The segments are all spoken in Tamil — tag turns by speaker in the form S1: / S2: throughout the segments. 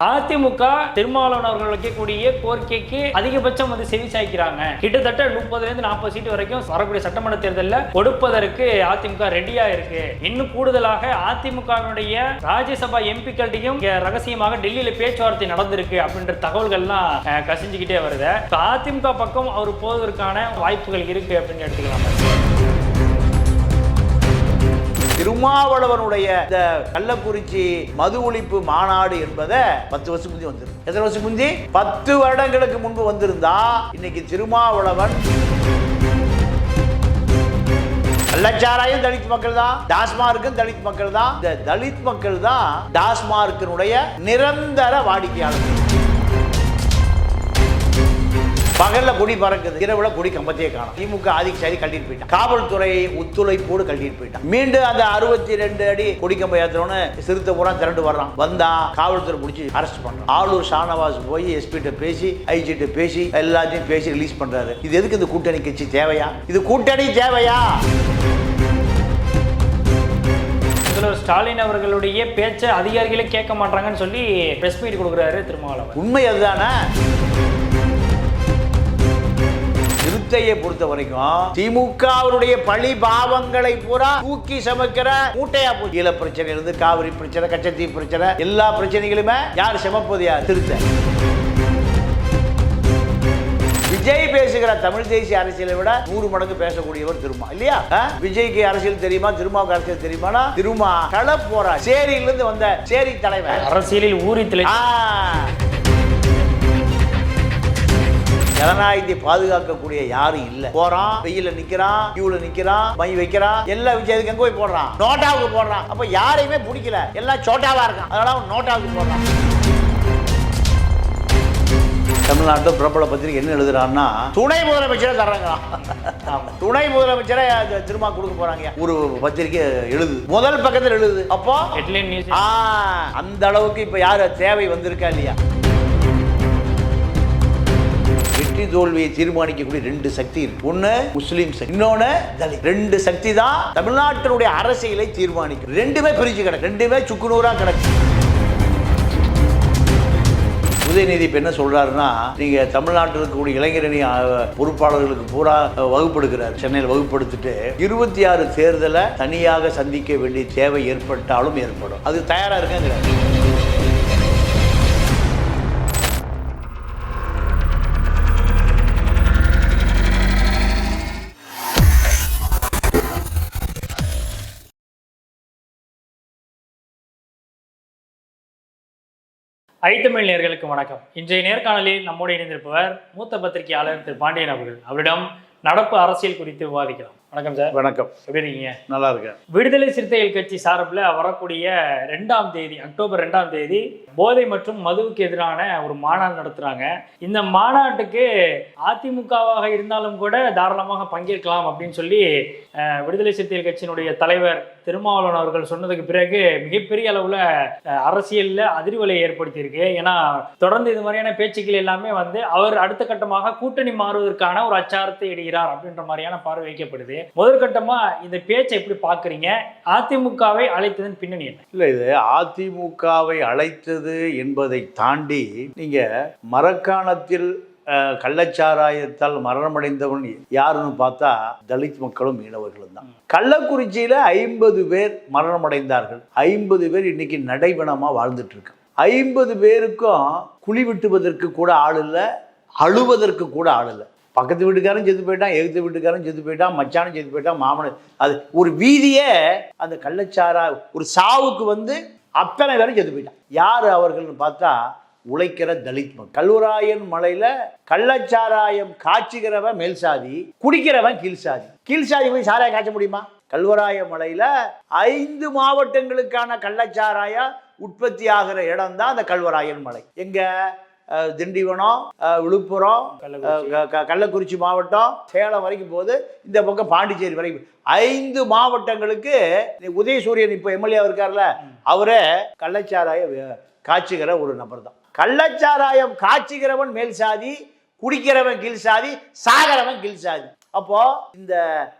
S1: அதிமுக திருமாவளவன் அவர்கள் வைக்கக்கூடிய கோரிக்கைக்கு அதிகபட்சம் வந்து செவி சாய்க்கிறாங்க. கிட்டத்தட்ட முப்பதுல இருந்து நாற்பது சீட்டு வரைக்கும் வரக்கூடிய சட்டமன்ற தேர்தலில் கொடுப்பதற்கு அதிமுக ரெடியா இருக்கு. இன்னும் கூடுதலாக அதிமுகவினுடைய ராஜ்யசபா எம்பிக்கள்டையும் ரகசியமாக டெல்லியில பேச்சுவார்த்தை நடந்திருக்கு அப்படின்ற தகவல்கள்லாம் கசிஞ்சுக்கிட்டே வருது. அதிமுக பக்கம் அவர் போவதற்கான வாய்ப்புகள் இருக்கு அப்படின்னு எடுத்துக்கலாம்.
S2: திருமாவளவனுடைய இந்த கள்ளக்குறிச்சி மது ஒழிப்பு மாநாடு என்பதை பத்து வருஷம் முந்தி வந்திருக்கு. எத்தனை வருஷம் முந்தி? பத்து வருடங்களுக்கு முன்பு வந்திருந்தா இன்னைக்கு திருமாவளவன் கள்ளச்சாராயும் தலித் மக்கள் தான் டாஸ்மார்க்கும் தலித் மக்கள் தான். இந்த தலித் மக்கள் தான் டாஸ்மார்க்கினுடைய நிரந்தர வாடிக்கையாளர் பகல்ல கொடி பறக்குது. இரவுல கொடி கம்பத்தையே காணும். திமுக ஆதிக்கசாரி கட்டிட்டு போயிட்டான். காவல்துறை ஒத்துழைப்போடு கட்டிட்டு போயிட்டான். மீண்டும் அந்த அறுபத்தி ரெண்டு அடி கொடி கம்பம் ஏத்தணும்னு சிறுத்தை பூரா திரண்டு வர்றான். வந்தா காவல்துறை பிடிச்சி அரெஸ்ட் பண்றான் ஆளூர் ஷானவாஸ் போய் எஸ்பி கிட்ட பேசி ஐஜி கிட்ட பேசி எல்லாத்தையும் பேசி ரிலீஸ் பண்றாரு. இது எதுக்கு இந்த கூட்டணி கட்சி தேவையா? இது கூட்டணி தேவையா?
S1: முதல்வர் ஸ்டாலின் அவர்களுடைய பேச்சை அதிகாரிகளே கேட்க மாட்டாங்கன்னு சொல்லி பிரஸ் மீட் கொடுக்குறாரு திருமாவளவன்.
S2: உண்மை அதுதானே? சிறுத்தையை பொறுத்த வரைக்கும் திமுகவுடைய பழி பாவங்களை பூரா தூக்கி சமைக்கிற மூட்டையா போச்சு. ஈழ பிரச்சனை இருந்து காவிரி பிரச்சனை கச்சத்தீ பிரச்சனை எல்லா பிரச்சனைகளுமே யார் சமைப்பது யார்? திருத்த. விஜய் பேசுகிற தமிழ் தேசிய அரசியலை விட நூறு மடங்கு பேசக்கூடியவர் திருமா இல்லையா? விஜய்க்கு அரசியல் தெரியுமா? திருமாவுக்கு அரசியல் தெரியுமானா? திருமா கள போறா சேரியிலிருந்து வந்த சேரி தலைவர்.
S1: அரசியலில் திளை
S2: ஆ. ஜனநாயகத்தை பாதுகாக்கக்கூடிய யாரும் இல்ல. போறான் வெயில நிக்கிறான் கியூல நிக்கிறான் மை வைக்கிறான் எல்லா விஜயத்துக்கு எங்க போய் போடுறான்? நோட்டாவுக்கு போடுறான். அப்ப யாரையுமே பிடிக்கல. எல்லாம் சோட்டாவா இருக்கான். அதனால அவன் நோட்டாவுக்கு போடுறான். தமிழ்நாட்டில் பிரபல பத்திரிகை என்ன எழுதுறான்னா துணை முதலமைச்சரை தர்றாங்களாம் துணை முதலமைச்சரை திரும்ப கொடுக்க போறாங்க. ஒரு பத்திரிகை எழுது. முதல் பக்கத்தில் எழுது. அப்போ அந்த அளவுக்கு இப்ப யாரு தேவை வந்திருக்கா இல்லையா? வெற்றி தோல்வியை தீர்மானிக்கக்கூடிய ரெண்டு சக்தி இருக்கு. ஒண்ணு முஸ்லீம் சக்தி இன்னொன்னு தலித். ரெண்டு சக்தி தான் தமிழ்நாட்டினுடைய அரசியலை தீர்மானிக்கும். ரெண்டுமே பிரிச்சு கிடக்கு. ரெண்டுமே சுக்குநூறா கிடக்கு. உதயநிதி இப்ப என்ன சொல்றாருன்னா நீங்க தமிழ்நாட்டில் இருக்கக்கூடிய இளைஞரணி பொறுப்பாளர்களுக்கு பூரா வகுப்படுகிறார். சென்னையில் வகுப்படுத்திட்டு இருபத்தி ஆறு தேர்தலை தனியாக சந்திக்க வேண்டிய தேவை ஏற்பட்டாலும் ஏற்படும். அது தயாரா இருக்குங்கிறார்.
S1: ஐத்தமிழ் நேர்களுக்கு வணக்கம். இன்றைய நேர்காணலில் நம்மோடு இணைந்திருப்பவர் மூத்த பத்திரிகையாளர் திரு பாண்டியன் அவர்கள். அவரிடம் நடப்பு அரசியல் குறித்து விவாதிக்கலாம். வணக்கம் சார்.
S2: வணக்கம்.
S1: எப்படி இருக்கீங்க?
S2: நல்லா இருக்கேன்.
S1: விடுதலை சிறுத்தைகள் கட்சி சார்பில் வரக்கூடிய ரெண்டாம் தேதி அக்டோபர் ரெண்டாம் தேதி போதை மற்றும் மதுவுக்கு எதிரான ஒரு மாநாடு நடத்துறாங்க. இந்த மாநாட்டுக்கு அதிமுகவாக இருந்தாலும் கூட தாராளமாக பங்கேற்கலாம் அப்படின்னு சொல்லி விடுதலை சிறுத்தைகள் கட்சியினுடைய தலைவர் திருமாவளவன் அவர்கள் சொன்னதுக்கு பிறகு மிகப்பெரிய அளவில் அரசியலில் அதிர்வலை ஏற்படுத்தியிருக்கு. ஏன்னா தொடர்ந்து இது மாதிரியான பேச்சுக்கள் எல்லாமே வந்து அவர் அடுத்த கட்டமாக கூட்டணி மாறுவதற்கான ஒரு அச்சாரத்தை இடுகிறார் அப்படின்ற மாதிரியான பார்வை வைக்கப்படுது. முதற்கட்டமா இந்த பேச்சை எப்படி பார்க்குறீங்க? அதிமுகவை அழைத்ததன் பின்னணி என்ன?
S2: இல்லை இது அதிமுகவை அழைத்தது என்பதை தாண்டி நீங்க மரக்காணத்தில் கள்ளச்சாராயத்தால் மரணமடைந்தவன் யாருன்னு பார்த்தா தலித் மக்களும் மீனவர்களும் தான். கள்ளக்குறிச்சியில ஐம்பது பேர் மரணமடைந்தார்கள். ஐம்பது பேர் இன்னைக்கு நடைபணமா வாழ்ந்துட்டு இருக்காங்க ஐம்பது பேருக்கும் குழி வெட்டுவதற்கு கூட ஆள் இல்லை அழுவதற்கு கூட ஆள் இல்லை. பக்கத்து வீட்டுக்காரன் செத்து போயிட்டான் எகுத்து வீட்டுக்காரன் செத்து போயிட்டான் மச்சானும் செத்து போயிட்டான் மாமனும். அது ஒரு வீதியே அந்த கள்ளச்சாரா ஒரு சாவுக்கு வந்து அத்தனை பேரும் செத்து போயிட்டான். யார் அவர்கள்னு பார்த்தா உழைக்கிற தலித் கல்வராயன் மலையில கள்ளச்சாராயம் காய்ச்சுகிறவன் மேல் சாதி குடிக்கிறவன் கீழ் சாதி. கீழ் சாதி போய் சாராயம் காய்ச்ச முடியுமா? கல்வராய மலையில ஐந்து மாவட்டங்களுக்கான கள்ளச்சாராயம் உற்பத்தி ஆகிற இடம் தான் அந்த கல்வராயன் மலை. எங்க? திண்டிவனம் விழுப்புரம்
S1: கள்ளக்குறிச்சி.
S2: மாவட்டம் சேலம் வரைக்கும் போகுது. இந்த பக்கம் பாண்டிச்சேரி வரைக்கும். ஐந்து மாவட்டங்களுக்கு உதயசூரியன் இப்போ எம்எல்ஏ இருக்கார்ல அவரே கள்ளச்சாராய காய்ச்சுகிற ஒரு நபர் தான் கள்ளச்சாராயம் காய்ச்சுகிறவன் மேல் சாதி குடிக்கிறவன் கீழ் சாதி சாகிறவன் கீழ் சாதி. அப்போ இந்த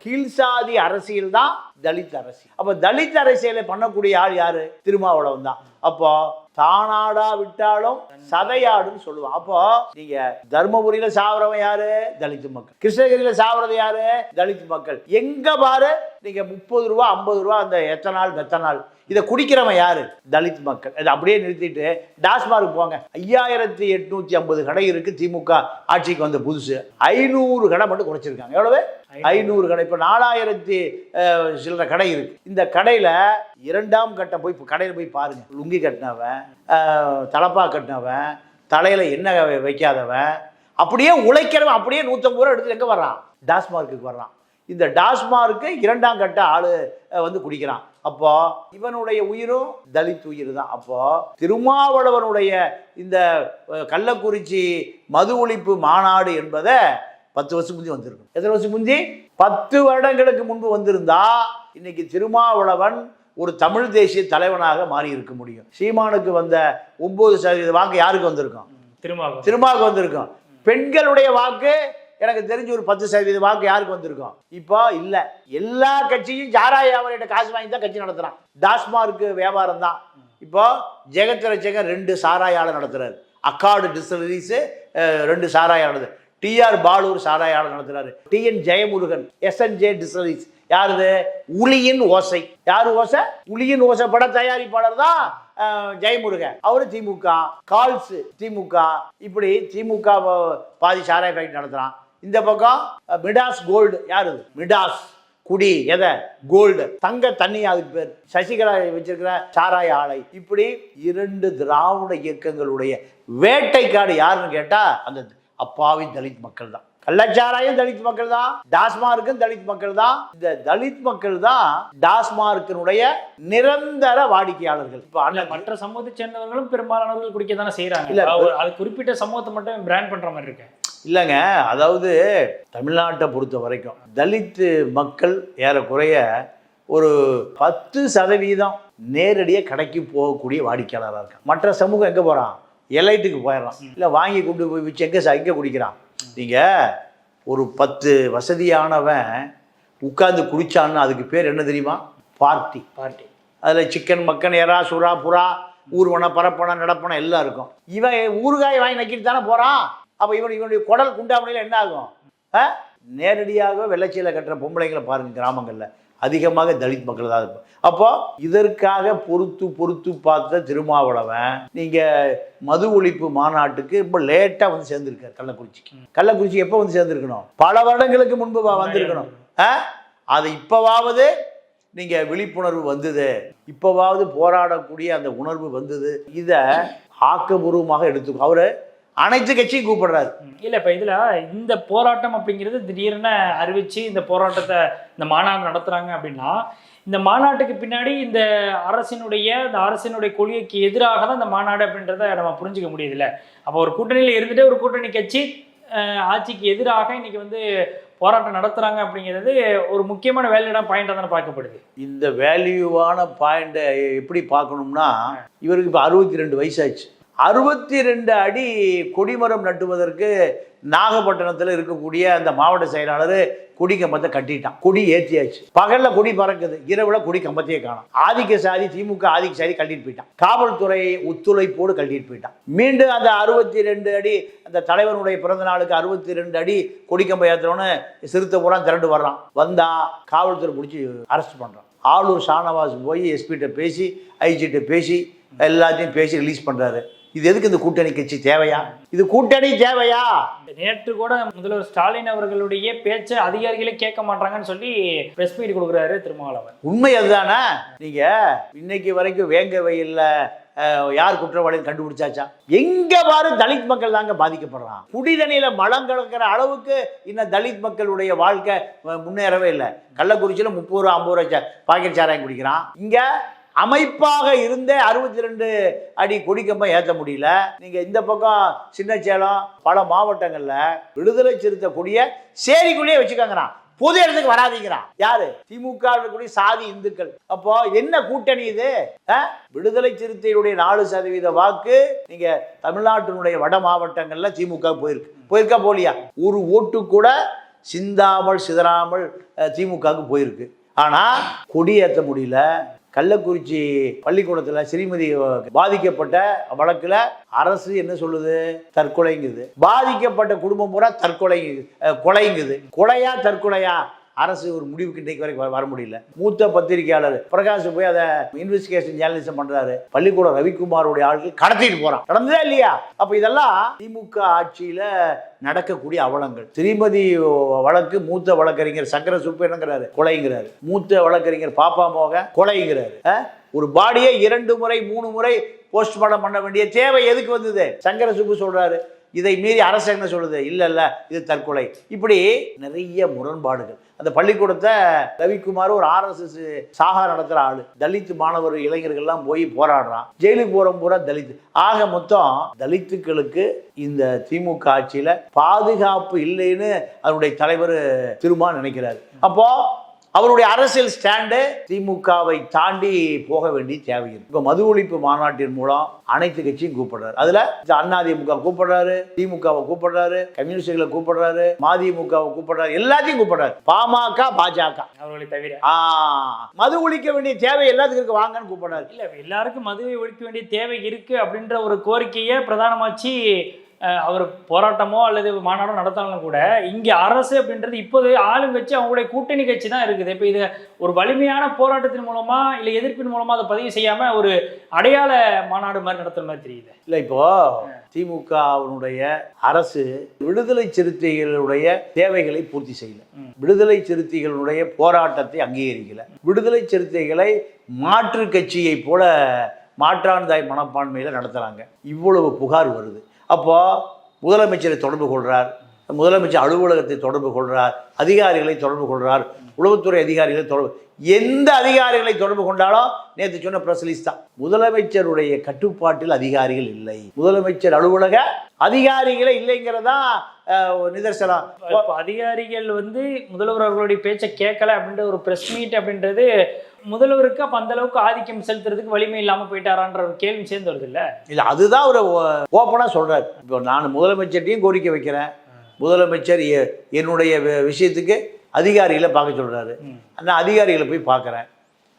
S2: கீழ்சாதி அரசியல் தான் தலித் அரசியல். அப்போ தலித் அரசியலை பண்ணக்கூடிய ஆள் யாரு? திருமாவளவன் தான். அப்போ தானாடா விட்டாலும் சதையாடுன்னு சொல்லுவான் அப்போ நீங்க தர்மபுரியில சாவறவன் யாரு? தலித் மக்கள். கிருஷ்ணகிரியில சாவறது யாரு? தலித் மக்கள். எங்க பாரு நீங்க முப்பது ரூபா ஐம்பது ரூபா அந்த எத்தனால் மெத்தனால் இதை குடிக்கிறவன் யாரு? தலித் மக்கள். இதை அப்படியே நிறுத்திட்டு டாஸ்மார்க் போங்க. ஐயாயிரத்தி எட்நூத்தி ஐம்பது கடை இருக்கு திமுக ஆட்சிக்கு வந்த புதுசு. ஐநூறு கடை மட்டும் குறைச்சிருக்காங்க. எவ்வளவு? ஐநூறு. கடை. இப்போ நாலாயிரத்தி சில்லற கடை இருக்கு. இந்த கடையில் இரண்டாம் கட்டம் போய் இப்போ கடையில் போய் பாருங்க. லுங்கி கட்டினவன் தலப்பா கட்டினவன் தலையில் வை- வைக்காதவன் அப்படியே உழைக்கிறவன் அப்படியே நூற்றம்பது ரூபா எடுத்து எங்கே வர்றான்? டாஸ்மார்க்குக்கு வர்றான். இந்த டாஸ்மார்க்கு இரண்டாம் கட்ட ஆளு வந்து குடிக்கிறான். அப்போ இவனுடைய உயிரும் தலித் உயிர் தான் அப்போ திருமாவளவனுடைய இந்த கள்ளக்குறிச்சி மது ஒழிப்பு மாநாடு என்பதை பத்து வருஷம் முந்தி வந்திருக்கும். எத்தனை வருஷம் முந்தி? பத்து வருடங்களுக்கு முன்பு வந்திருந்தா இன்னைக்கு திருமாவளவன் ஒரு தமிழ் தேசிய தலைவனாக மாறி இருக்க முடியும். சீமானுக்கு வந்த ஒன்பது சதவீத வாக்கு யாருக்கு வந்திருக்கும்? திருமாவுக்கு வந்திருக்கும். பெண்களுடைய வாக்கு எனக்கு தெரிஞ்சு ஒரு பத்து சதவீத வாக்கு யாருக்கு வந்திருக்கும்? இப்போ இல்லை. எல்லா கட்சியும் சாராய வியாபாரிகிட்ட காசு வாங்கி தான் கட்சி நடத்துகிறான் டாஸ்மார்க் வியாபாரம் தான். இப்போ ஜெகத் ரட்சகன் ரெண்டு சாராய ஆலை நடத்துறாரு. அக்காடு டிஸ்டலரிஸ் ரெண்டு சாராய ஆளுது டிஆர் பாலூர் சாராய ஆலை நடத்துறாரு டிஎன் ஜெயமுருகன் எஸ்என்ஜே டிஸ்டலரிஸ் யாருது? உளியின் ஓசை. யார் ஓசை? உளியின் ஓசை பட தயாரிப்பாளர் தான் ஜெயமுருகன். அவரு திமுக கால்ஸ் திமுக இப்படி திமுக பாதி சாராய ஃபேக்டரி நடத்துறான். இந்த பக்கம் மிடாஸ் கோல்டு யாரு? இது? மிடாஸ். குடி எதை? கோல்டு. தங்க தண்ணி அதுக்கு பேர். சசிகலா வச்சிருக்கிற சாராய ஆலை. இப்படி இரண்டு திராவிட இயக்கங்களுடைய வேட்டைக்காடு யாருன்னு கேட்டா அந்த அப்பாவி தலித் மக்கள் தான். கள்ளச்சாராயம் தலித் மக்கள் தான். டாஸ்மார்க்கும் தலித் மக்கள் தான். இந்த தலித் மக்கள் தான் டாஸ்மார்க்கினுடைய நிரந்தர வாடிக்கையாளர்கள். இப்போ
S1: மற்ற சமூகத்தை சேர்ந்தவர்களும் பெரும்பாலானவர்கள் குடிக்க தானே செய்யறாங்க
S2: இல்ல,
S1: இல்ல அது குறிப்பிட்ட சமூகத்தை மட்டும் பிராண்ட் பண்ற மாதிரி இருக்கு.
S2: இல்லைங்க அதாவது தமிழ்நாட்டை பொறுத்த வரைக்கும் தலித் மக்கள் ஏறக்குறைய ஒரு பத்து சதவீதம் நேரடியாக கடைக்கு போகக்கூடிய வாடிக்கையாளராக இருக்கான் மற்ற சமூகம் எங்கே போகிறான் எலைட்டுக்கு போயிடறான். இல்லை வாங்கி கொண்டு போய் வச்சு எங்கே எங்கே குடிக்கிறான்? நீங்கள் ஒரு பத்து வசதியானவன் உட்கார்ந்து குடிச்சான்னு அதுக்கு பேர் என்ன தெரியுமா? பார்ட்டி.
S1: பார்ட்டி.
S2: அதில் சிக்கன் மக்கன் எறா சுறா புறா ஊர்வன பரப்பன நடப்பன எல்லாம் இருக்கும். இவன் ஊறுகாய் வாங்கி நக்கிட்டு தானே போகிறான் அப்போ இவன் இவனுடைய குடல் குண்டாமணியில் என்ன ஆகும் ஆ? நேரடியாக வெள்ளச்சீலை கட்டுற பொம்பளைங்களை பாருங்கள் கிராமங்களில். அதிகமாக தலித் மக்கள் தான் இருக்கும் அப்போ இதற்காக பொறுத்து பொறுத்து பார்த்த திருமாவளவன் நீங்கள் மது ஒழிப்பு மாநாட்டுக்கு ரொம்ப லேட்டாக வந்து சேர்ந்துருக்கார் கள்ளக்குறிச்சிக்கு. கள்ளக்குறிச்சி எப்போ வந்து சேர்ந்துருக்கணும்? பல வருடங்களுக்கு முன்பு வந்திருக்கணும். ஆ? அது இப்போவாவது நீங்கள் விழிப்புணர்வு வந்தது. இப்போவாவது போராடக்கூடிய அந்த உணர்வு வந்தது. இதை ஆக்கபூர்வமாக எடுத்துக்கோ. அவர் அனைத்து கட்சியும் கூப்பிடுறாரு.
S1: இல்ல இப்ப இதுல இந்த போராட்டம் அப்படிங்கிறது திடீர்னு அறிவிச்சு இந்த போராட்டத்தை இந்த மாநாடு நடத்துறாங்க அப்படின்னா இந்த மாநாட்டுக்கு பின்னாடி இந்த அரசினுடைய இந்த அரசினுடைய கொள்கைக்கு எதிராக தான் இந்த மாநாடு அப்படின்றத நம்ம புரிஞ்சுக்க முடியுதுல்ல. அப்போ ஒரு கூட்டணியில் இருந்துட்டு ஒரு கூட்டணி கட்சி ஆட்சிக்கு எதிராக இன்னைக்கு வந்து போராட்டம் நடத்துறாங்க அப்படிங்கிறது ஒரு முக்கியமான வேலையிடம் பாயிண்டாக தானே பார்க்கப்படுது.
S2: இந்த வேல்யூவான பாயிண்டை எப்படி பார்க்கணும்னா இவருக்கு இப்போ அறுபத்தி ரெண்டு வயசாச்சு. அறுபத்தி ரெண்டு அடி கொடிமரம் நட்டுவதற்கு நாகப்பட்டினத்தில் இருக்கக்கூடிய அந்த மாவட்ட செயலாளர் கொடி கம்பத்தை கட்டிட்டான். கொடி ஏற்றியாச்சு. பகல்ல கொடி பறக்குது. இரவுல கொடி கம்பத்தையே காணும். ஆதிக்க சாதி திமுக ஆதிக்க சாதி கட்டிட்டு போயிட்டான். காவல்துறை ஒத்துழைப்போடு கட்டிட்டு போயிட்டான். மீண்டும் அந்த அறுபத்தி ரெண்டு அடி அந்த தலைவனுடைய பிறந்த நாளுக்கு அறுபத்தி ரெண்டு அடி கொடி கம்பம் ஏற்றுறோன்னு சிறுத்தை பூரா திரண்டு வர்றான். வந்தா காவல்துறை பிடிச்சி அரெஸ்ட் பண்றான். ஆளூர் ஷானவாஸ் போய் எஸ்பிகிட்ட பேசி ஐஜிகிட்ட பேசி எல்லாத்தையும் பேசி ரிலீஸ் பண்ணுறாரு இது எதுக்கு இந்த கூட்டணி கட்சி தேவையா? இது கூட்டணி தேவையா?
S1: நேற்று கூட முதல்வர் ஸ்டாலின் அவர்களுடைய பேச்சை அதிகாரிகளே கேட்க மாட்டாங்கன்னு சொல்லி பிரஸ் மீட் கொடுக்குறாரு திருமாவளவன்.
S2: உண்மை அதுதானே? நீங்க இன்னைக்கு வரைக்கும் வேங்க வெயில்ல யார் குற்றவாளின்னு கண்டுபிடிச்சாச்சா? எங்க பாரு தலித் மக்கள் தாங்க பாதிக்கப்படுறான். குடிதண்ணியில மலம் கலக்கிற அளவுக்கு இன்னும் தலித் மக்களுடைய வாழ்க்கை முன்னேறவே இல்லை. கள்ளக்குறிச்சியில முப்பது ரூபா ஐம்பது ரூபா பாக்கெட் சாராயம் குடிக்கிறான். இங்க அமைப்பாக இருந்தே அறுபத்தி ரெண்டு அடி கொடிக்கம்பம் ஏற்ற முடியல. நீங்க இந்த பக்கம் சின்ன சேலம் பல மாவட்டங்கள்ல விடுதலை சிறுத்தை கொடியை சேரிக்குள்ளேயே வச்சுக்கோங்கிறான். பொது இடத்துக்கு வராதீங்கிறான். யாரு? திமுக இருக்கக்கூடிய சாதி இந்துக்கள். அப்போ என்ன கூட்டணி இது? ஆ? விடுதலை சிறுத்தையுடைய நாலு சதவீத வாக்கு நீங்க தமிழ்நாட்டினுடைய வட மாவட்டங்கள்ல திமுக போயிருக்கு. போயிருக்கா போலியா? ஒரு ஓட்டு கூட சிந்தாமல் சிதறாமல் திமுகவுக்கு போயிருக்கு. ஆனால் கொடியேற்ற முடியல. கள்ளக்குறிச்சி பள்ளிக்கூடத்தில் ஸ்ரீமதி பாதிக்கப்பட்ட வழக்கில் அரசு என்ன சொல்லுது? தற்கொலைங்குது. பாதிக்கப்பட்ட குடும்பம் பூரா தற்கொலை கொலைங்குது. கொலையா தற்கொலையா? அரசு ஒரு முடிவுக்கு இன்றைக்கு வரைக்கும் வர- முடியல. மூத்த பத்திரிகையாளர் பிரகாஷ் போய் அதை இன்வெஸ்டிகேஷன் ஜேர்னலிசம் பண்றாரு. பள்ளிக்கூடம் ரவிக்குமாரோடைய ஆளுக்கு கடத்திட்டு போறான். நடந்ததா இல்லையா? அப்ப இதெல்லாம் திமுக ஆட்சியில நடக்கக்கூடிய அவலங்கள். திருமதி வழக்கு மூத்த வழக்கறிஞர் சக்கர சுப்பு என்னங்கிறாரு? கொலைங்கிறாரு. மூத்த வழக்கறிஞர் பாப்பா மோக கொலைங்கிறாரு. ஒரு பாடியை இரண்டு முறை மூணு முறை போஸ்ட்மார்ட்டம் பண்ண வேண்டிய தேவை எதுக்கு வந்தது? சங்கர சுப்பு சொல்றாரு. இதை மீறி அரசு என்ன சொல்லுது? இல்லை இல்லை இது தற்கொலை. இப்படி நிறைய முரண்பாடுகள். அந்த பள்ளிக்கூடத்தை ரவிக்குமார் ஒரு ஆர்எஸ்எஸ் சாகா நடத்துகிற ஆளு. தலித் மாணவர் இளைஞர்கள்லாம் போய் போராடுறான். ஜெயிலுக்கு போகிறோம் பூரா தலித் ஆக மொத்தம் தலித்துக்களுக்கு இந்த திமுக ஆட்சியில் பாதுகாப்பு இல்லைன்னு அதனுடைய தலைவர் திருமா நினைக்கிறாரு. அப்போது அவருடைய அரசியல் ஸ்டாண்டு திமுகவை தாண்டி போக வேண்டிய தேவை இப்போ மது ஒழிப்பு மாநாட்டின் மூலம் அனைத்து கட்சியும் கூப்பிடுறாரு. அதுல அதிமுக கூப்பிடுறாரு திமுகவை கூப்பிடுறாரு கம்யூனிஸ்டுகளை கூப்பிடுறாரு மதிமுகவை கூப்பிடுறாரு எல்லாத்தையும் கூப்பிடுறாரு. பாமக பாஜக.
S1: அவர்களை தவிர.
S2: மது ஒழிக்க வேண்டிய தேவை எல்லாத்துக்கும் இருக்கு. வாங்கன்னு கூப்பிடுறாரு.
S1: இல்ல எல்லாருக்கும் மதுவை ஒழிக்க வேண்டிய தேவை இருக்கு அப்படின்ற ஒரு கோரிக்கையை பிரதானமாச்சு அவர் போராட்டமோ அல்லது மாநாடோ நடத்தாலும் கூட இங்க அரசு அப்படின்றது இப்போது ஆளுங்கட்சி அவங்களுடைய கூட்டணி கட்சி தான் இருக்குது. இப்போ இது ஒரு வலிமையான போராட்டத்தின் மூலமா இல்ல எதிர்ப்பின் மூலமா அதை பதிவு செய்யாம ஒரு அடையாள மாநாடு மாதிரி நடத்துற மாதிரி தெரியுது.
S2: இல்லை இப்போ திமுகவினுடைய அரசு விடுதலை சிறுத்தைகளுடைய தேவைகளை பூர்த்தி செய்யல. விடுதலை சிறுத்தைகளுடைய போராட்டத்தை அங்கீகரிக்கல. விடுதலை சிறுத்தைகளை மாற்று கட்சியை போல மாற்றாந்தாய் மனப்பான்மையில் நடத்துகிறாங்க இவ்வளவு புகார் வருது. அப்போ முதலமைச்சரை தொடர்பு கொள்கிறார் முதலமைச்சர் அலுவலகத்தை தொடர்பு கொள்கிறார் அதிகாரிகளை தொடர்பு கொள்கிறார் உளவுத்துறை அதிகாரிகளை தொடர்பு எந்த அதிகாரிகளை தொடர்பு கொண்டாலும் நேற்று சொன்ன பிரசலிஸ் தான். முதலமைச்சருடைய கட்டுப்பாட்டில் அதிகாரிகள் இல்லை. முதலமைச்சர் அலுவலக அதிகாரிகளே இல்லைங்கிறதா நிதர்சனம்.
S1: அதிகாரிகள் வந்து முதல்வர் அவர்களுடைய பேச்சை கேட்கல அப்படின்ற ஒரு பிரஸ் மீட் அப்படின்றது முதல்வருக்கு அப்ப அந்த அளவுக்கு ஆதிக்கம் செலுத்துறதுக்கு வலிமை இல்லாம போயிட்டாரான்ற ஒரு கேள்வி சேர்ந்து வருது இல்ல
S2: இல்லை அதுதான் அவர் ஓப்பனாக சொல்கிறார் இப்போ நான் முதலமைச்சர்ட்டையும் கோரிக்கை வைக்கிறேன். முதலமைச்சர் என்னுடைய விஷயத்துக்கு அதிகாரிகளை பார்க்க சொல்கிறாரு. நான் அதிகாரிகளை போய் பார்க்குறேன்.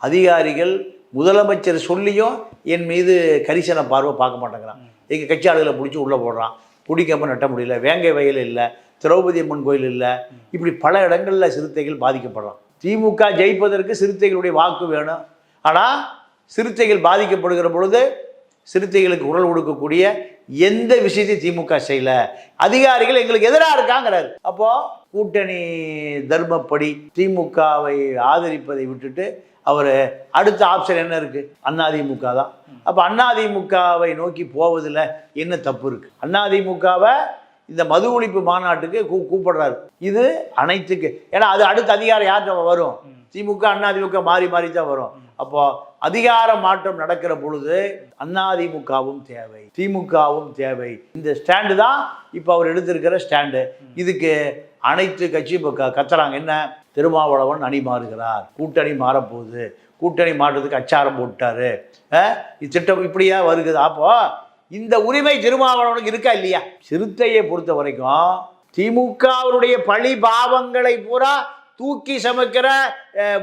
S2: அதிகாரிகள் முதலமைச்சர் சொல்லியும் என் மீது கரிசன பார்வை பார்க்க மாட்டேங்கிறான். எங்கள் கட்சி ஆளுகளை பிடிச்சி உள்ளே போடுறான். பிடிக்காம நட்ட முடியல. வேங்கை வயல் இல்லை. திரௌபதி அம்மன் கோயில் இல்லை. இப்படி பல இடங்களில் சிறுத்தைகள் பாதிக்கப்படுறான். திமுக ஜெயிப்பதற்கு சிறுத்தைகளுடைய வாக்கு வேணும். ஆனால் சிறுத்தைகள் பாதிக்கப்படுகிற பொழுது சிறுத்தைகளுக்கு குரல் கொடுக்கக்கூடிய எந்த விஷயத்தையும் திமுக செய்யல. அதிகாரிகள் எங்களுக்கு எதிராக இருக்காங்கிறாரு. அப்போ கூட்டணி தர்மப்படி திமுகவை ஆதரிப்பதை விட்டுட்டு அவர் அடுத்த ஆப்ஷன் என்ன இருக்கு? அதிமுக தான். அப்போ அதிமுகவை நோக்கி போவதில் என்ன தப்பு இருக்கு? அதிமுகவை இந்த மது ஒழிப்பு மாநாட்டுக்கு கூ கூப்பிடுறாரு. இது அனைத்துக்கு ஏன்னா அது அடுத்த அதிகாரம் யார்கிட்ட வரும்? திமுக அதிமுக மாறி மாறி தான் வரும். அப்போ அதிகார மாற்றம் நடக்கிற பொழுது அதிமுகவும் தேவை திமுகவும் தேவை. இந்த ஸ்டாண்டு தான் இப்போ அவர் எடுத்திருக்கிற ஸ்டாண்டு. இதுக்கு அனைத்து கட்சியும் இப்போ க கத்துறாங்க. என்ன? திருமாவளவன் அணி மாறுகிறார். கூட்டணி மாறப்போகுது. கூட்டணி மாற்றத்துக்கு அச்சாரம் போட்டாரு. அஹ், இது திட்டம் இப்படியா வருகுது. அப்போ இந்த உரிமை திருமாவளவனுக்கு இருக்கா இல்லையா? சிறுத்தையை பொறுத்த வரைக்கும் திமுகவுடைய பழி பாவங்களை பூரா தூக்கி சமைக்கிற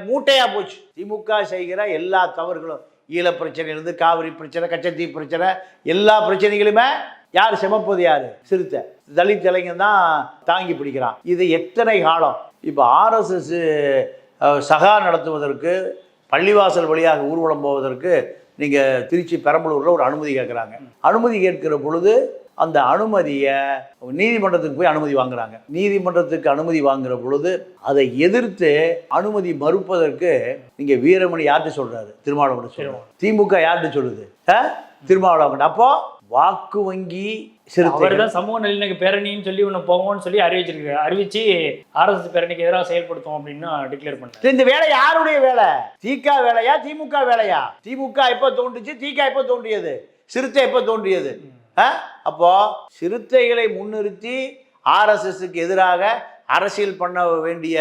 S2: மூட்டையா போச்சு. திமுக செய்கிற எல்லா தவறுகளும் ஈழ பிரச்சனையிலிருந்து காவிரி பிரச்சனை கச்சத்தீ பிரச்சனை எல்லா பிரச்சனைகளுமே யார் சமப்பது யாரு? சிறுத்தை. தலித் இளைஞன் தான் தாங்கி பிடிக்கிறான். இது எத்தனை காலம்? இப்போ ஆர்எஸ்எஸ் சகா நடத்துவதற்கு பள்ளிவாசல் வழியாக ஊர்வலம் போவதற்கு நீங்கள் திருச்சி பெரம்பலூரில் ஒரு அனுமதி கேட்குறாங்க அனுமதி கேட்கிற பொழுது அந்த அனுமதியை நீதிமன்றத்துக்கு போய் அனுமதி வாங்குறாங்க. நீதிமன்றத்துக்கு அனுமதி வாங்குற பொழுது அதை எதிர்த்து அனுமதி மறுப்பதற்கு நீங்க வீரமணி யார்கிட்ட சொல்றாரு? திருமாவளவன் சொல்றாரு. திமுக யார்கிட்ட சொல்லுது? திருமாவளவன் அப்போ வாக்கு வங்கி
S1: அவர் தான் சமூக நல்லிணக்க பேரணின்னு சொல்லி ஒன்று போவோம்னு சொல்லி அறிவிச்சிருக்காரு அறிவிச்சு ஆர்எஸ் பேரணிக்கு எதிராக செயல்படுத்தும் அப்படின்னு டிக்ளேர் பண்ணார்
S2: இந்த வேலை யாருடைய வேலை? திக வேலையா திமுக வேலையா? திமுக எப்போ தோன்றுச்சு? திக எப்போ தோன்றியது? சிறுத்தை எப்போ தோன்றியது? அப்போ சிறுத்தைகளை முன்னிறுத்தி ஆர்எஸ்எஸ்க்கு எதிராக அரசியல் பண்ண வேண்டிய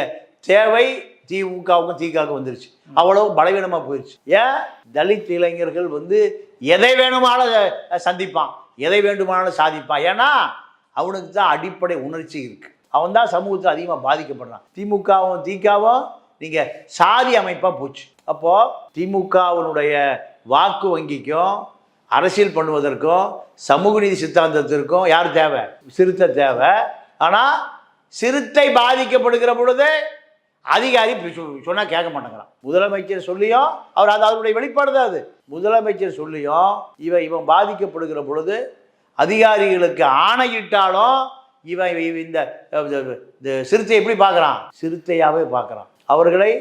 S2: தேவை திமுகவுக்கும் திகாவுக்கும் வந்துருச்சு. அவ்வளவு பலவீனமா போயிடுச்சு ஏன்? தலித் இளைஞர்கள் வந்து எதை வேணுமானாலும் சந்திப்பான். எதை வேண்டுமானாலும் சாதிப்பான். ஏன்னா அவனுக்கு தான் அடிப்படை உணர்ச்சி இருக்குது அவன் தான் சமூகத்தில் அதிகமாக பாதிக்கப்படுறான். திமுகவும் திகாவும் நீங்கள் சாதி அமைப்பாக போச்சு. அப்போது திமுகவினுடைய வாக்கு வங்கிக்கும் அரசியல் பண்ணுவதற்கும் சமூக நீதி சித்தாந்தத்திற்கும் யார் தேவை? சிறுத்தை தேவை. ஆனால் சிறுத்தை பாதிக்கப்படுகிற பொழுது அதிகாரி சொன்னால் கேட்க மாட்டேங்கிறான். முதலமைச்சர் சொல்லியும் அவர் அது அவருடைய வெளிப்பாடு தான் அது. முதலமைச்சர் சொல்லியும் இவன் இவன் பாதிக்கப்படுகிற பொழுது அதிகாரிகளுக்கு ஆணையிட்டாலும் இவன் இந்த இந்த சிறுத்தை எப்படி பார்க்குறான்? சிறுத்தையாகவே பார்க்குறான். அவர்களை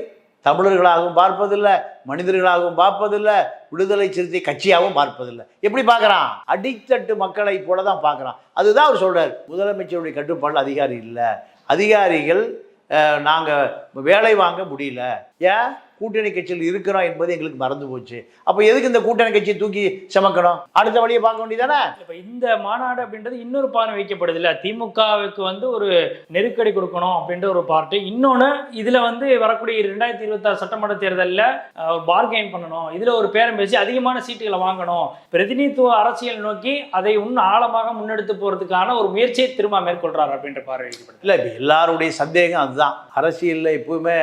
S2: தமிழர்களாகவும் பார்ப்பதில்லை மனிதர்களாகவும் பார்ப்பதில்லை விடுதலை சிறுத்தை கட்சியாகவும் பார்ப்பதில்லை. எப்படி பார்க்குறான்? அடித்தட்டு மக்களை போல தான் பார்க்குறான். அதுதான் அவர் சொல்கிறார் முதலமைச்சருடைய கட்டுப்பாடு அதிகாரி இல்லை. அதிகாரிகள் நாங்கள் வேலை வாங்க முடியல. ஏன்? கூட்டணி கட்சியில் இருக்கிறோம் என்பது எங்களுக்கு மறந்து போச்சு. அப்போ எதுக்கு இந்த கூட்டணி கட்சியை தூக்கி சுமக்கணும்? அடுத்த வழியை பார்க்க வேண்டியதானே
S1: இப்ப இந்த மாநாடு அப்படின்றது இன்னொரு பார்வை வைக்கப்படுது இல்ல. திமுகவுக்கு வந்து ஒரு நெருக்கடி கொடுக்கணும் அப்படின்ற ஒரு பார்ட்டு இன்னொன்னு இதுல வந்து வரக்கூடிய ரெண்டாயிரத்தி இருபத்தாறு சட்டமன்ற தேர்தலில் ஒரு பார்கெயின் பண்ணணும். இதுல ஒரு பேரம் பேசி அதிகமான சீட்டுகளை வாங்கணும். பிரதிநிதித்துவ அரசியல் நோக்கி அதை இன்னும் ஆழமாக முன்னெடுத்து போறதுக்கான ஒரு முயற்சியை திரும்ப மேற்கொள்றாரு அப்படின்ற பார்வை வைக்கப்படுது
S2: இல்லை இப்போ எல்லாருடைய சந்தேகம் அதுதான். அரசியலில் எப்பவுமே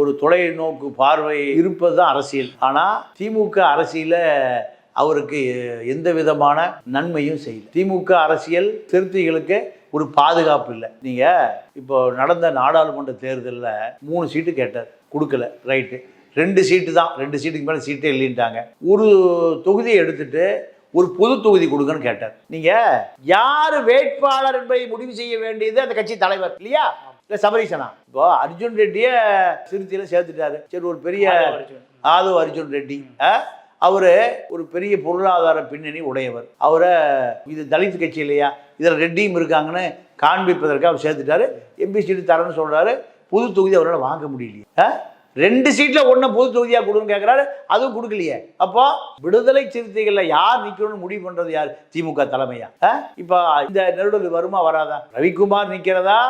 S2: ஒரு தொலைநோக்கு பார்வை இருப்பது தான் அரசியல். ஆனால் திமுக அரசியலில் அவருக்கு எந்த விதமான நன்மையும் செய்யல. திமுக அரசியல் திருத்திகளுக்கு ஒரு பாதுகாப்பு இல்லை. நீங்கள் இப்போ நடந்த நாடாளுமன்ற தேர்தலில் மூணு சீட்டு கேட்டார். கொடுக்கல. ரைட்டு. ரெண்டு சீட்டு தான். ரெண்டு சீட்டுக்கு மேலே சீட்டே இல்லைன்ட்டாங்க. ஒரு தொகுதியை எடுத்துட்டு ஒரு பொது தொகுதி கொடுங்கன்னு கேட்டார். நீங்கள் யார் வேட்பாளர் என்பதை முடிவு செய்ய வேண்டியது அந்த கட்சி தலைவர். இல்லையா? இல்லை சபரீசனா இப்போ அர்ஜுன் ரெட்டியை சிறுத்தையில் சேர்த்துட்டாரு. சரி ஒரு பெரிய ஆதவ் அர்ஜுன். ரெட்டி. அவர் ஒரு பெரிய பொருளாதார பின்னணி உடையவர். அவரை இது தலித் கட்சி இல்லையா? இதில் ரெட்டியும் இருக்காங்கன்னு காண்பிப்பதற்கு அவர் சேர்த்துட்டாரு. எம்பி சீட்டு தரேன்னு சொல்கிறாரு புது தொகுதி அவரால் வாங்க முடியலையே? ரெண்டு சீட்டில் ஒன்று பொது தொகுதியாக கொடுன்னு கேட்குறாரு அதுவும் கொடுக்கலையே. அப்போ விடுதலை சிறுத்தைகளில் யார் நிற்கணும்னு முடிவு பண்ணுறது யார்? திமுக தலைமையா? இப்போ இந்த நெருடல் வருமா வராதா? ரவிக்குமார் நிற்கிறதா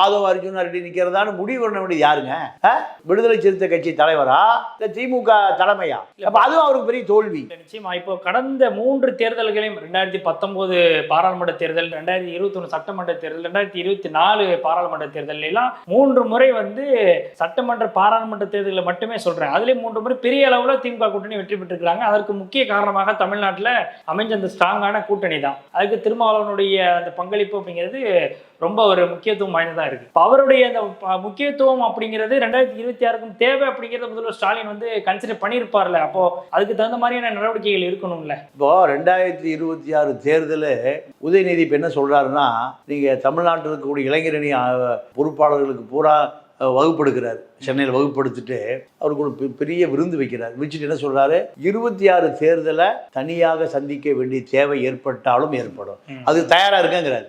S2: ஆதவ் அர்ஜுன் ரெட்டி நிற்கிறதான்னு முடிவு பண்ண வேண்டியது யாருங்க? விடுதலை சிறுத்தை கட்சி தலைவரா? இல்லை திமுக தலைமையா? அப்போ அதுவும் அவருக்கு பெரிய தோல்வி.
S1: நிச்சயமா. இப்போ கடந்த மூன்று தேர்தல்களையும் ரெண்டாயிரத்தி பத்தொன்பது பாராளுமன்ற தேர்தல் ரெண்டாயிரத்தி இருபத்தி சட்டமன்ற தேர்தல் ரெண்டாயிரத்தி இருபத்தி நாலு பாராளுமன்ற தேர்தல் எல்லாம் மூன்று முறை வந்து சட்டமன்ற பாராளுமன்ற தேர்தலில் மட்டுமே சொல்றேன். அதுலயும் மூன்று முறை பெரிய அளவுல திமுக கூட்டணி வெற்றி பெற்றிருக்காங்க அதற்கு முக்கிய காரணமாக தமிழ்நாட்டில் அமைஞ்ச அந்த ஸ்ட்ராங்கான கூட்டணி தான் அதுக்கு திருமாவளவனுடைய அந்த பங்களிப்பு அப்படிங்கிறது ரொம்ப ஒரு முக்கியத்துவம் வாய்ந்ததா இருக்கு. இப்போ அவருடைய அந்த முக்கியத்துவம் அப்படிங்கிறது ரெண்டாயிரத்தி இருபத்தி ஆறுக்கும் தேவை அப்படிங்கிறத முதல்வர் ஸ்டாலின் வந்து கன்சிடர் பண்ணியிருப்பார்ல. அப்போ அதுக்கு தகுந்த மாதிரியான நடவடிக்கைகள் இருக்கணும்ல.
S2: இப்போ ரெண்டாயிரத்தி இருபத்தி ஆறு தேர்தல் உதயநிதி இப்போ என்ன சொல்கிறாருன்னா நீங்கள் தமிழ்நாட்டில் இருக்கக்கூடிய இளைஞரணி பொறுப்பாளர்களுக்கு பூரா வகுப்படுகிறார். சென்னையில் வகுப்படுத்திட்டு அவருக்கு ஒரு பெரிய விருந்து வைக்கிறார். வச்சுட்டு என்ன சொல்கிறாரு இருபத்தி ஆறு தேர்தலை தனியாக சந்திக்க வேண்டிய தேவை ஏற்பட்டாலும் ஏற்படும். அது தயாராக இருக்குங்கிறாரு?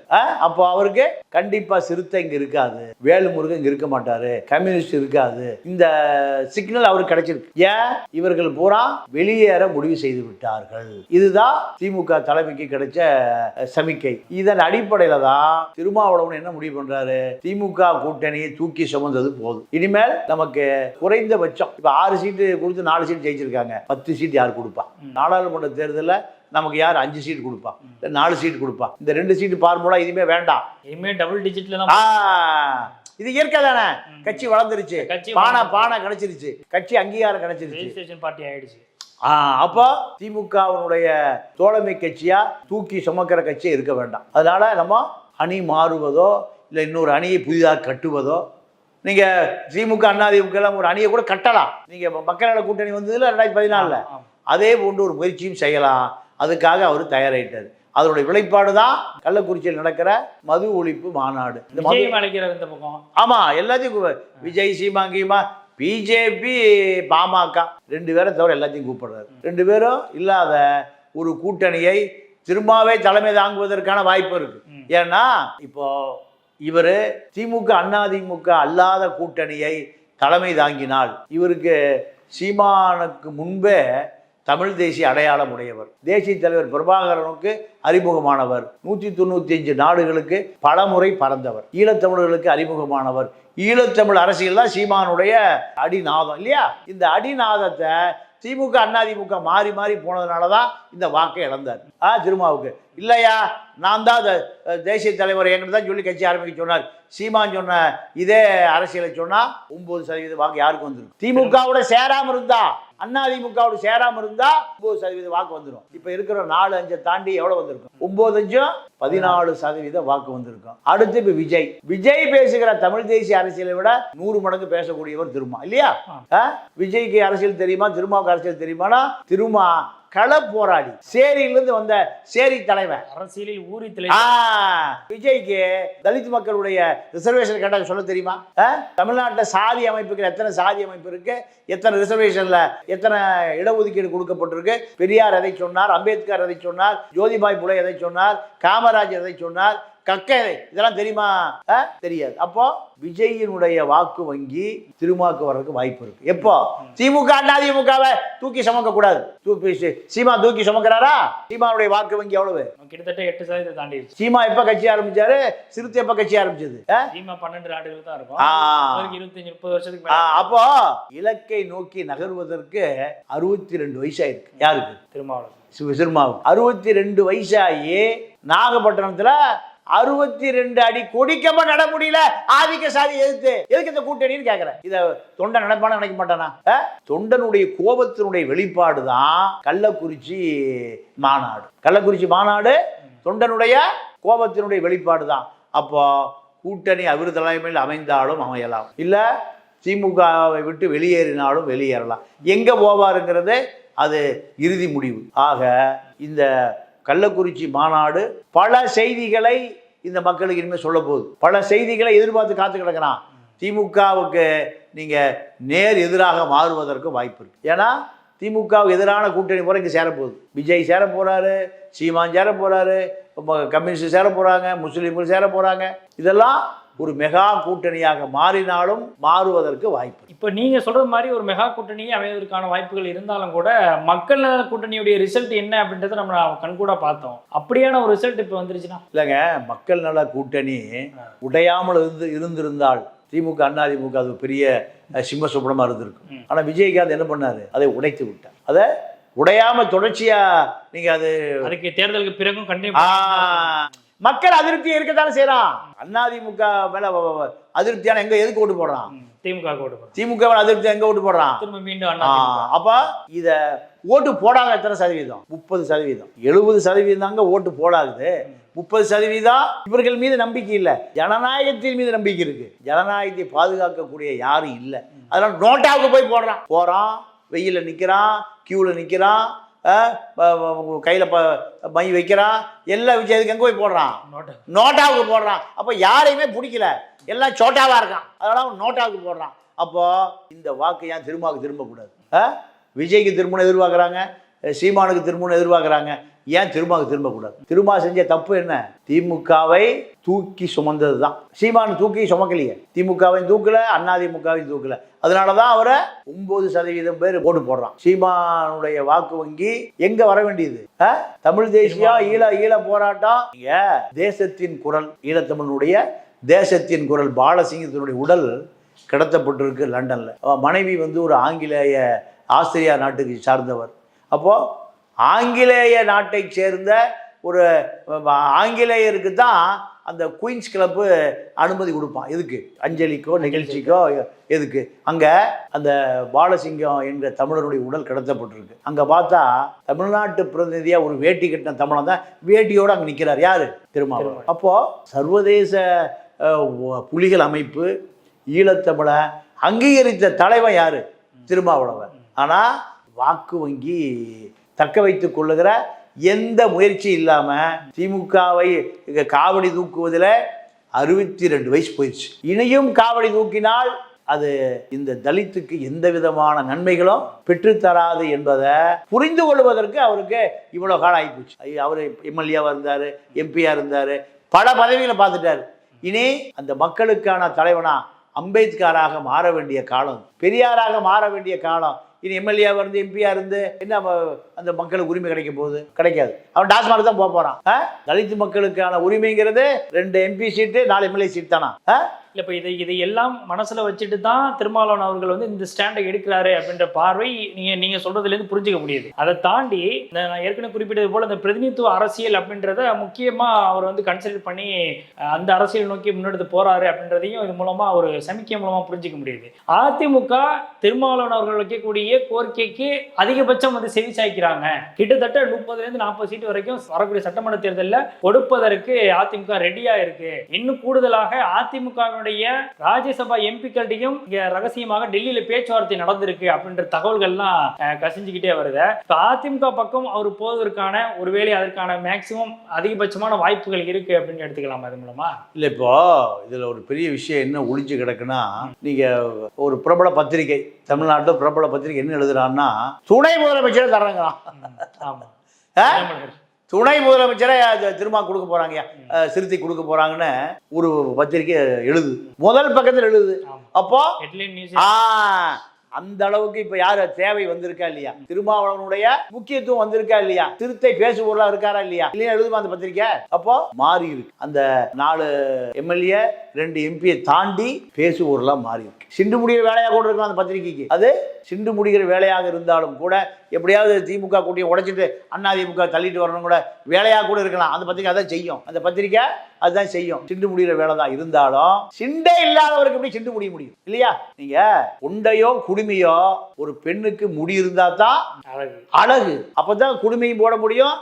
S2: அப்போ அவருக்கு கண்டிப்பாக சிறுத்தை இங்கே இருக்காது. வேலுமுருகன் இங்கே இருக்க மாட்டாரு. கம்யூனிஸ்ட் இருக்காது. இந்த சிக்னல் அவருக்கு கிடைச்சிருக்கு. ஏன்? இவர்கள் பூரா வெளியேற முடிவு செய்து விட்டார்கள். இதுதான் திமுக தலைமைக்கு கிடைச்ச சமிக்கை. இதன் அடிப்படையில தான் திருமாவளவன் என்ன முடிவு பண்றாரு? திமுக கூட்டணியை தூக்கி சுமந்தது போதும். இனிமேல் நமக்கு குறைந்தபட்சம் இப்ப ஆறு சீட்டு கொடுத்து நாலு சீட் ஜெயிச்சிருக்காங்க. பத்து சீட் யார் கொடுப்பா. நாடாளுமன்ற தேர்தலில் நமக்கு யார் அஞ்சு சீட் கொடுப்பா? இல்ல நாலு சீட் கொடுப்பா? இந்த ரெண்டு சீட்டு பார்முலா இனிமே வேண்டாம்.
S1: இனிமே டபுள் டிஜிட்ல
S2: இது இயற்கை தானே. கட்சி வளர்ந்துருச்சு.
S1: கட்சி
S2: பானை பானை கிடைச்சிருச்சு கட்சி அங்கீகாரம் கிடைச்சிருச்சு
S1: பார்ட்டி ஆயிடுச்சு.
S2: அப்போ திமுகவினுடைய தோழமை கட்சியா தூக்கி சுமக்கிற கட்சியே இருக்க வேண்டாம். அதனால நம்ம அணி மாறுவதோ இல்லை இன்னொரு அணியை புதிதாக கட்டுவதோ நீங்கள் திமுக அண்ணா திமுக எல்லாம் ஒரு அணியை கூட கட்டலாம். நீங்கள் மக்கள் நல கூட்டணி வந்ததுல ரெண்டாயிரத்தி பதினாலில். அதே போன்று ஒரு முயற்சியும் செய்யலாம். அதுக்காக அவர் தயாராயிட்டார். அதனுடைய விளைப்பாடு தான் கள்ளக்குறிச்சியில் நடக்கிற மது ஒழிப்பு மாநாடு. இந்த மது
S1: விஜய் அழைக்கிறார் இந்த பக்கம்.
S2: ஆமா எல்லாத்தையும் விஜய் சீமா கீமா பிஜேபி பாமக. ரெண்டு பேரை தவிர எல்லாத்தையும் கூப்பிடுறாரு. ரெண்டு பேரும் இல்லாத ஒரு கூட்டணியை திரும்பவே தலைமை தாங்குவதற்கான வாய்ப்பு இருக்கு. ஏன்னா இப்போ இவர் திமுக அதிமுக அல்லாத கூட்டணியை தலைமை தாங்கினால் இவருக்கு சீமானுக்கு முன்பே தமிழ் தேசிய அடையாளம் உடையவர். தேசிய தலைவர் பிரபாகரனுக்கு அறிமுகமானவர். நூற்றி தொண்ணூற்றி அஞ்சு நாடுகளுக்கு பலமுறை பறந்தவர். ஈழத்தமிழர்களுக்கு அறிமுகமானவர். ஈழத்தமிழ் அரசியல் தான் சீமானுடைய அடிநாதம் இல்லையா? இந்த அடிநாதத்தை திமுக அதிமுக மாறி மாறி போனதுனால தான் இந்த வாக்கை இழந்தார். ஆ திருமாவுக்கு. இல்லையா? நான் தான் அதை தேசிய தலைவர் என்கிட்ட தான் சொல்லி கட்சி ஆரம்பிக்க சொன்னார். சீமான் சொன்ன இதே அரசியலை சொன்னால் ஒம்பது சதவீத வாக்கு யாருக்கு வந்துடும் திமுகவோட சேராமல் இருந்தா அதிமுகவோட சேராமல் இருந்தா ஒம்பது சதவீத வாக்கு வந்துடும் இப்போ இருக்கிற நாலு அஞ்சை தாண்டி எவ்வளோ வந்திருக்கும்? ஒம்பது அஞ்சும் பதினாலு சதவீத வாக்கு வந்திருக்கும். அடுத்து இப்ப விஜய். விஜய் பேசுகிற தமிழ் தேசிய அரசியலை விட நூறு மடங்கு பேசக்கூடியவர் திருமா இல்லையா? விஜய்க்கு அரசியல் தெரியுமா திருமாவுக்கு அரசியல் தெரியுமானா? திருமா கள போராடி சேரியிலிருந்து வந்த சேரி தலைவன்.
S1: அரசியலில்
S2: ஆ,
S1: திளை
S2: விஜய்க்கு தலித் மக்களுடைய ரிசர்வேஷன் கேட்டால் சொல்ல தெரியுமா? தமிழ்நாட்டுல சாதி அமைப்புகள் எத்தனை சாதி அமைப்பு இருக்கு? எத்தனை ரிசர்வேஷன்ல எத்தனை இடஒதுக்கீடு கொடுக்கப்பட்டிருக்கு? பெரியார் எதை சொன்னார்? அம்பேத்கர் எதை சொன்னார்? ஜோதிபாய் புலே எதை சொன்னார்? காமராஜர் எதை சொன்னார் கக்கை எதை இதெல்லாம் தெரியுமா? தெரியாது. அப்போ விஜயினுடைய வாக்கு வங்கி திருமாக்கு வர்றதுக்கு வாய்ப்பு இருக்கு. எப்போ? திமுக அதிமுகவை தூக்கி சுமக்க கூடாது தூக்கி சீமா தூக்கி சுமக்கிறாரா? சீமானுடைய வாக்கு வங்கி எவ்வளவு?
S1: கிட்டத்தட்ட எட்டு சதவீதம் தாண்டிடுச்சு
S2: சீமா எப்ப கட்சி ஆரம்பிச்சாரு? சிறுத்தை எப்ப கட்சி ஆரம்பிச்சது?
S1: திமுக பன்னெண்டு ஆண்டுகள் தான் இருக்கும். இருபத்தஞ்சு முப்பது வருஷத்துக்கு
S2: அப்போ இலக்கை நோக்கி நகர்வதற்கு அறுபத்தி ரெண்டு வயசாயிருக்கு. யாருக்கு?
S1: திருமாவளவன்.
S2: சி- சிறுமாவுக்கு. அறுபத்தி ரெண்டு வயசாகி நாகப்பட்டினத்துல அறுபத்தி ரெண்டு அடி கொடிக்கப்ப நட முடியல. ஆதிக்க சாதி எதிர்த்து. எதுக்கு இந்த கூட்டணின்னு கேட்கிறேன் இத தொண்டன் நினைப்பான நினைக்க மாட்டானா? தொண்டனுடைய கோபத்தினுடைய வெளிப்பாடு தான் கள்ளக்குறிச்சி மாநாடு. கள்ளக்குறிச்சி மாநாடு தொண்டனுடைய கோபத்தினுடைய வெளிப்பாடு தான் அப்போ கூட்டணி அவர் தலைமையில் அமைந்தாலும் அமையலாம். இல்ல திமுகவை விட்டு வெளியேறினாலும் வெளியேறலாம். எங்க போவாருங்கிறது அது இறுதி முடிவு. ஆக இந்த கள்ளக்குறிச்சி மாநாடு பல செய்திகளை இந்த மக்களுக்கு இனிமேல் சொல்ல போகுது. பல செய்திகளை எதிர்பார்த்து காத்து கிடக்கிறான். திமுகவுக்கு நீங்க நேர் எதிராக மாறுவதற்கு வாய்ப்பு இருக்கு. ஏன்னா திமுகவுக்கு எதிரான கூட்டணி முறை இங்கே சேரப்போகுது விஜய் சேர போறாரு சீமான் சேர போறாரு கம்யூனிஸ்ட் சேர போறாங்க முஸ்லீம்கள் சேர போறாங்க. இதெல்லாம் ஒரு மெகா கூட்டணியாக மாறினாலும் மாறுவதற்கு வாய்ப்பு.
S1: இப்போ நீங்க சொல்றது மாதிரி ஒரு மெகா கூட்டணியே அமைவதற்கான வாய்ப்புகள் இருந்தாலும் கூட மக்கள் நல கூட்டணியுடைய ரிசல்ட் என்ன அப்படின்றத நம்ம கண்கூட பார்த்தோம். அப்படியான ஒரு ரிசல்ட் இப்போ வந்துருச்சுன்னா?
S2: இல்லைங்க மக்கள் நல கூட்டணி உடையாமல் இருந்து இருந்திருந்தால் திமுக அதிமுக அது பெரிய சிம்ம சுப்பிரமா இருந்திருக்கும்.
S1: ம்.
S2: ஆனா விஜயகாந்த் என்ன பண்ணாரு? அதை உடைத்து விட்டார். அதை உடையாம தொடர்ச்சியா நீங்க அது
S1: அதுக்கு தேர்தலுக்கு பிறகும்
S2: ஆ,
S1: கண்டிப்பா
S2: மக்கள் அதிருப்தி இருக்கத்தானே செய்யறான்? அதிமுக மேல அதிருப்தியான எங்க எதுக்கு ஓட்டு போடுறான்?
S1: திமுக ஓட்டு போடுறோம்
S2: திமுக மேல அதிருப்தி எங்க ஓட்டு போடுறான்?
S1: திரும்ப மீண்டும்.
S2: அப்ப இத ஓட்டு போடாத எத்தனை சதவீதம்? முப்பது சதவீதம். எழுபது சதவீதம் தாங்க ஓட்டு போடாது முப்பது சதவீதம் இவர்கள் மீது நம்பிக்கை இல்லை. ஜனநாயகத்தின் மீது நம்பிக்கை இருக்கு. ஜனநாயகத்தை பாதுகாக்கக்கூடிய யாரும் இல்லை. அதனால நோட்டாவுக்கு போய் போடுறான். போறான் வெயில நிக்கிறான் கியூல நிக்கிறான் கையில ப மை வைக்கிறான் எல்லா விஷயத்துக்கு எங்க போய் போடுறான்?
S1: நோட்டு.
S2: நோட்டாவுக்கு போடுறான். அப்போ யாரையுமே பிடிக்கல. எல்லாம் சோட்டாவா இருக்கான். அதனால அவன் நோட்டாவுக்கு போடுறான். அப்போ இந்த வாக்கு ஏன் திருமாவுக்கு திரும்பக்கூடாது? விஜய்க்கு திரும்பணும் எதிர்பார்க்குறாங்க. சீமானுக்கு திரும்பணும் எதிர்பார்க்குறாங்க. ஏன் திருமாவுக்கு திரும்பக்கூடாது? திருமா செஞ்ச தப்பு என்ன? திமுகவை தூக்கி சுமந்தது தான் சீமான் தூக்கி சுமக்கலையே. திமுகவையும் தூக்கல அதிமுகவையும் தூக்கல. அதனால தான் அவரை ஒன்பது சதவீதம் பேர் ஓட்டு போடுறான். சீமானுடைய வாக்கு வங்கி எங்க வர வேண்டியது? தமிழ் தேசியம் ஈழ ஈழ போராட்டம் தேசத்தின் குரல் ஈழத்தமிழனுடைய தேசத்தின் குரல் பாலசிங்கத்தினுடைய உடல் கடத்தப்பட்டிருக்கு லண்டன்ல. அவ மனைவி வந்து ஒரு ஆங்கிலேய ஆஸ்திரியா நாட்டுக்கு சார்ந்தவர். அப்போ ஆங்கிலேய நாட்டை சேர்ந்த ஒரு ஆங்கிலேயருக்கு தான் அந்த குயின்ஸ் கிளப்பு அனுமதி கொடுப்பான். எதுக்கு? அஞ்சலிக்கோ நிகழ்ச்சிக்கோ எதுக்கு? அங்க அந்த பாலசிங்கம் என்ற தமிழருடைய உடல் கடத்தப்பட்டிருக்கு. அங்க பார்த்தா தமிழ்நாட்டு பிரதிநிதியா ஒரு வேட்டி கட்டின தமிழன் தான் வேட்டியோட அங்க நிக்கிறார். யாரு? திருமாவளவன். அப்போ சர்வதேச புலிகள் அமைப்பு ஈழத்தமிழை அங்கீகரித்த தலைவன் யாரு? திருமாவளவன். ஆனா வாக்கு வங்கி தக்க வைத்து கொள்ளுகிற எந்த முயற்சி இல்லாமல் திமுகவை காவடி தூக்குவதில் அறுபத்தி ரெண்டு வயசு போயிடுச்சு. இனியும் காவடி தூக்கினால் அது இந்த தலித்துக்கு எந்த விதமான நன்மைகளும் பெற்றுத்தராது என்பதை புரிந்து கொள்வதற்கு அவருக்கு இவ்வளோ காலம் ஆகிப்போச்சு. அவர் எம்எல்ஏவாக இருந்தார் எம்பியாக இருந்தார் பல பதவிகளை பார்த்துட்டார். இனி அந்த மக்களுக்கான தலைவனா அம்பேத்கராக மாற வேண்டிய காலம் பெரியாராக மாற வேண்டிய காலம். இனி எம்எல்ஏவாக இருந்து எம்பியாக இருந்து என்ன அந்த மக்களுக்கு உரிமை கிடைக்க போகுது கிடைக்காது. அவன் டாஸ்மார்க் தான் போக போறான். தலித்து தலித் மக்களுக்கான உரிமைங்கிறது ரெண்டு எம்பி சீட்டு நாலு எம்எல்ஏ சீட் தானா?
S1: இல்லை இப்போ இதை இதை எல்லாம் மனசுல வச்சுட்டு தான் திருமாவளவன் அவர்கள் வந்து இந்த ஸ்டாண்டை எடுக்கிறாரு அப்படின்ற பார்வை நீங்கள் நீங்கள் சொல்கிறதுலேருந்து புரிஞ்சிக்க முடியுது. அதை தாண்டி இந்த நான் ஏற்கனவே குறிப்பிட்டது போல் அந்த பிரதிநிதித்துவ அரசியல் அப்படின்றத முக்கியமாக அவர் வந்து கன்சிடர் பண்ணி அந்த அரசியல் நோக்கி முன்னெடுத்து போறாரு அப்படின்றதையும் இது மூலமாக ஒரு சமிக்கை மூலமாக புரிஞ்சிக்க முடியுது. அதிமுக திருமாவளவன் அவர்கள் வைக்கக்கூடிய கோரிக்கைக்கு அதிகபட்சம் வந்து செவி சாய்க்கிறாங்க கிட்டத்தட்ட முப்பதுல இருந்து நாற்பது சீட்டு வரைக்கும் வரக்கூடிய சட்டமன்ற தேர்தலில் கொடுப்பதற்கு அதிமுக ரெடியா இருக்கு. இன்னும் கூடுதலாக அதிமுகவினுடைய ராஜ்யசபா எம்பிக்கள்டையும் ரகசியமாக டெல்லியில பேச்சுவார்த்தை நடந்திருக்கு அப்படின்ற தகவல்கள்லாம் கசிஞ்சுக்கிட்டே வருது. அதிமுக பக்கம் அவர் போவதற்கான ஒருவேளை அதற்கான மேக்சிமம் அதிகபட்சமான வாய்ப்புகள் இருக்கு அப்படின்னு எடுத்துக்கலாம் அது மூலமா?
S2: இல்லை இப்போ இதில் ஒரு பெரிய விஷயம் என்ன ஒளிஞ்சு கிடக்குன்னா நீங்கள் ஒரு பிரபல பத்திரிகை தமிழ்நாட்டில் பிரபல பத்திரிகை என்ன எழுதுறான்னா துணை முதலமைச்சர் தர்றாங்களாம் துணை முதலமைச்சரை அது திரும்ப கொடுக்க போறாங்க சிறுத்தை கொடுக்க போறாங்கன்னு ஒரு பத்திரிகை எழுது. முதல் பக்கத்தில் எழுது. அப்போ? அந்த அளவுக்கு இப்ப யாரு தேவை வந்திருக்கா இல்லையா? திருமாவளவனுடைய முக்கியத்துவம் வந்திருக்கா இல்லையா? திருத்தை பேசுபொருளா இருக்காரா இல்லையா? இல்லையா எழுதுமா அந்த பத்திரிக்கை அப்போ மாறி இருக்கு. அந்த நாலு எம்எல்ஏ ரெண்டு எம்பியை தாண்டி பேசுபொருளா மாறி இருக்கு. சிண்டு முடிகிற வேலையா கூட இருக்கும் அந்த பத்திரிக்கைக்கு அது சிண்டு முடிகிற வேலையாக இருந்தாலும் கூட எப்படியாவது திமுக கூட்டியை உடைச்சிட்டு அண்ணா திமுக தள்ளிட்டு வரணும் கூட வேலையாக கூட இருக்கலாம். அந்த பத்திரிக்கை அதான் செய்யும். அந்த பத்திரிக்கை அதுதான் செய்யும். சிண்டு முடிகிற வேலை தான் இருந்தாலும் சிண்டே இல்லாதவருக்கு எப்படி சிண்டு முடிய முடியும்? இல்லையா? நீங்க உண்டையோ குடுமையோ ஒரு பெண்ணுக்கு முடி இருந்தா தான்
S1: அழகு.
S2: அழகு. அப்பதான் குடுமையும் போட முடியும்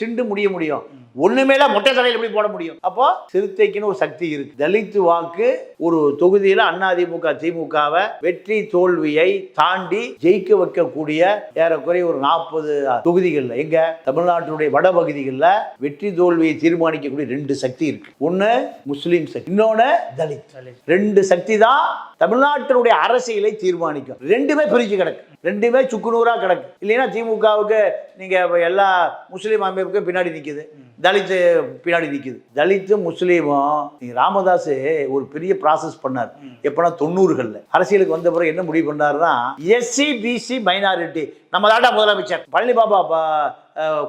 S2: சிண்டு முடிய முடியும். ஒண்ணுமேல மொட்டை தலையில எப்படி போட முடியும்? அப்போ சிறுத்தைக்குன்னு ஒரு சக்தி இருக்கு. தலித்து வாக்கு ஒரு தொகுதியில அதிமுக திமுகவை வெற்றி தோல்வியை தாண்டி ஜெயிக்க வைக்கக்கூடிய ஏறக்குறைய ஒரு நாற்பது தொகுதிகள்ல எங்க? தமிழ்நாட்டினுடைய வடபகுதிகளில் வெற்றி தோல்வியை தீர்மானிக்கக்கூடிய ரெண்டு சக்தி இருக்கு. ஒண்ணு முஸ்லீம் சக்தி இன்னொன்னு தலித். ரெண்டு சக்தி தான் தமிழ்நாட்டினுடைய அரசியலை தீர்மானிக்கும். ரெண்டுமே பிரிச்சு கிடக்கு. ரெண்டுமே சுக்குநூறா கிடக்கு. இல்லைன்னா திமுகவுக்கு நீங்க இப்ப எல்லா முஸ்லீம் அமைப்புக்கும் பின்னாடி நிக்குது. தலித்து பின்னாடி நிக்குது. தலித்தும் முஸ்லீமும் நீங்க ராமதாஸ் ஒரு பெரிய ப்ராசஸ் பண்ணார். எப்பனா தொண்ணூறுகள்ல. அரசியலுக்கு வந்த பிறகு என்ன முடிவு பண்ணாருன்னா எஸ்சி பிசி மைனாரிட்டி நம்ம தாண்டா முதலமைச்சர். பழனி பாபா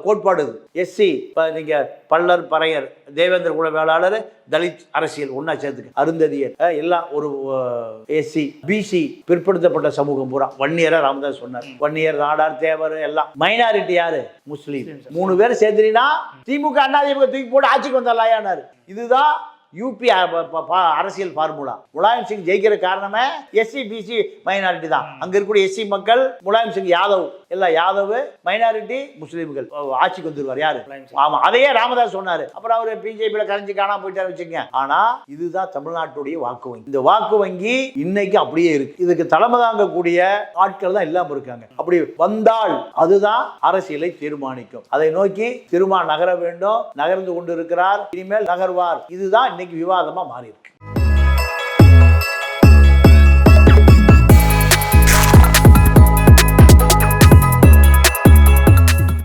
S2: கோட்பாடு எஸ்சி இப்போ நீங்கள் பல்லர் பறையர் தேவேந்திர குல வேளாளர் தலித் அரசியல் ஒன்றா சேர்த்துக்க. அருந்ததியர். எல்லாம் ஒரு எஸ்சி பிசி பிற்படுத்தப்பட்ட சமூகம் பூரா. வன்னியரை ராமதாஸ் சொன்னார். வன்னியர் நாடார் தேவர் எல்லாம். மைனாரிட்டி யாரு? முஸ்லீம். மூணு பேர் சேர்த்துனா திமுக அண்ணா திமுக தூக்கி போட்டு ஆட்சிக்கு வந்தாலாயானாரு இதுதான் யூபி அரசியல் ஃபார்முலா முலாயம் சிங் ஜெயிக்கிற காரணமே எஸ்சி பிசி மைனாரிட்டி தான். அங்க இருக்கக்கூடிய எஸ்சி மக்கள் முலாயம் சிங் யாதவ் எல்லாம் யாதவ் மைனாரிட்டி முஸ்லீம்கள். ஆட்சிக்கு வந்துருவார் யாரு. ஆமா அதையே ராமதாஸ் சொன்னாரு. அப்புறம் அவர் பிஜேபியில கரைஞ்சு காணாம போயிட்டாரு வச்சுங்க ஆனா இதுதான் தமிழ்நாட்டுடைய வாக்கு வங்கி. இந்த வாக்கு வங்கி இன்னைக்கு அப்படியே இருக்கு. இதுக்கு தலைமை தாங்கக்கூடிய ஆட்கள் தான் இல்லாம இருக்காங்க. அப்படி வந்தால் அதுதான் அரசியலை தீர்மானிக்கும். அதை நோக்கி திருமா நகர வேண்டும். நகர்ந்து கொண்டிருக்கிறார். இனிமேல் நகர்வார். இதுதான் இன்னைக்கு விவாதமா மாறி மாறியிருக்கு.